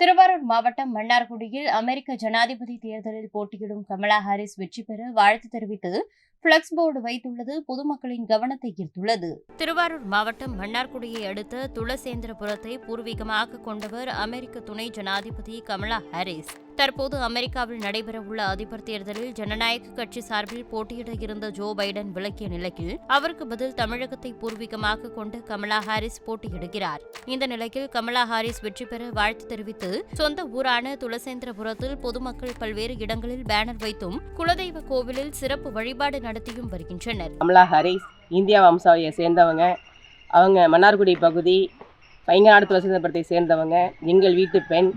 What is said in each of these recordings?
திருவாரூர் மாவட்டம் மன்னார்குடியில் அமெரிக்க ஜனாதிபதி தேர்தலில் போட்டியிடும் கமலா ஹாரிஸ் வெற்றி பெற வாழ்த்து தெரிவித்து பிளக்ஸ் போர்டு வைத்துள்ளது. பொதுமக்களின் கவனத்தை ஈர்த்துள்ளது. திருவாரூர் மாவட்டம் மன்னார்குடியை அடுத்த துளசேந்திரபுரத்தை பூர்வீகமாக கொண்டவர் அமெரிக்க துணை ஜனாதிபதி கமலா ஹாரிஸ். தற்போது அமெரிக்காவில் நடைபெறவுள்ள அதிபர் தேர்தலில் ஜனநாயக கட்சி சார்பில் போட்டியிட இருந்த ஜோ பைடன் விலக்கிய நிலையில் அவருக்கு பதில் தமிழகத்தை பூர்வீகமாக கொண்டு கமலா ஹாரிஸ் போட்டியிடுகிறார். இந்த நிலையில் கமலா ஹாரிஸ் வெற்றி பெற வாழ்த்து தெரிவித்து சொந்த ஊரான துளசேந்திரபுரத்தில் பொதுமக்கள் பல்வேறு இடங்களில் பேனர் வைத்தும் குலதெய்வ கோவிலில் சிறப்பு வழிபாடு நடத்தியும் வருகின்றனர். கமலா ஹாரிஸ் இந்தியா வம்சாவளியை சேர்ந்தவங்க. அவங்க மன்னார்குடி பகுதி பைங்கநாடு துளசேந்திரபுரத்தை சேர்ந்தவங்க. எங்கள் வீட்டு பெண்.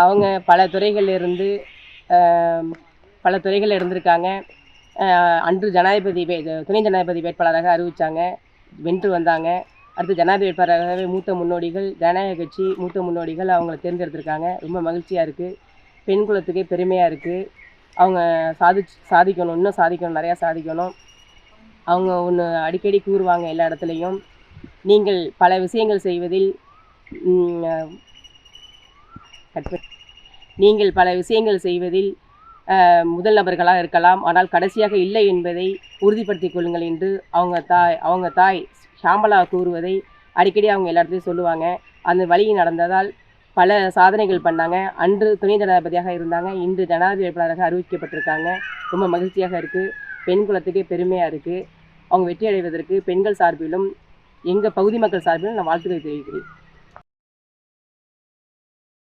அவங்க பல துறைகளில் இருந்து பல துறைகளில் இருந்திருக்காங்க. அன்று ஜனாதிபதி வே துணை ஜனாதிபதி வேட்பாளராக அறிவித்தாங்க வென்று வந்தாங்க. அடுத்து ஜனாதிபதி வேட்பாளராகவே மூத்த முன்னோடிகள் ஜனநாயக கட்சி மூத்த முன்னோடிகள் அவங்கள தேர்ந்தெடுத்திருக்காங்க. ரொம்ப மகிழ்ச்சியாக இருக்குது பெண் குலத்துக்கே பெருமையாக இருக்குது அவங்க சாதி சாதிக்கணும் இன்னும் சாதிக்கணும் நிறையா சாதிக்கணும். அவங்க ஒன்று அடிக்கடி கூறுவாங்க எல்லா இடத்துலையும். நீங்கள் பல விஷயங்கள் செய்வதில் நீங்கள் பல விஷயங்கள் செய்வதில் முதல் நபர்களாக இருக்கலாம். ஆனால் கடைசியாக இல்லை என்பதை உறுதிப்படுத்திக் கொள்ளுங்கள் என்று அவங்க தாய் அவங்க தாய் ஷாம்பலா கூறுவதை அடிக்கடி அவங்க எல்லாத்தையும் சொல்லுவாங்க. அந்த வழியில் நடந்ததால் பல சாதனைகள் பண்ணாங்க. அன்று துணை ஜனாதிபதியாக இருந்தாங்க. இன்று ஜனாதிபதி வேட்பாளராக அறிவிக்கப்பட்டிருக்காங்க. ரொம்ப மகிழ்ச்சியாக இருக்குது பெண் குலத்துக்கே பெருமையாக இருக்குது அவங்க வெற்றி அடைவதற்கு பெண்கள் சார்பிலும் எங்கள் பகுதி மக்கள் சார்பிலும் நான் வாழ்த்துக்களை தெரிவிக்கிறேன்.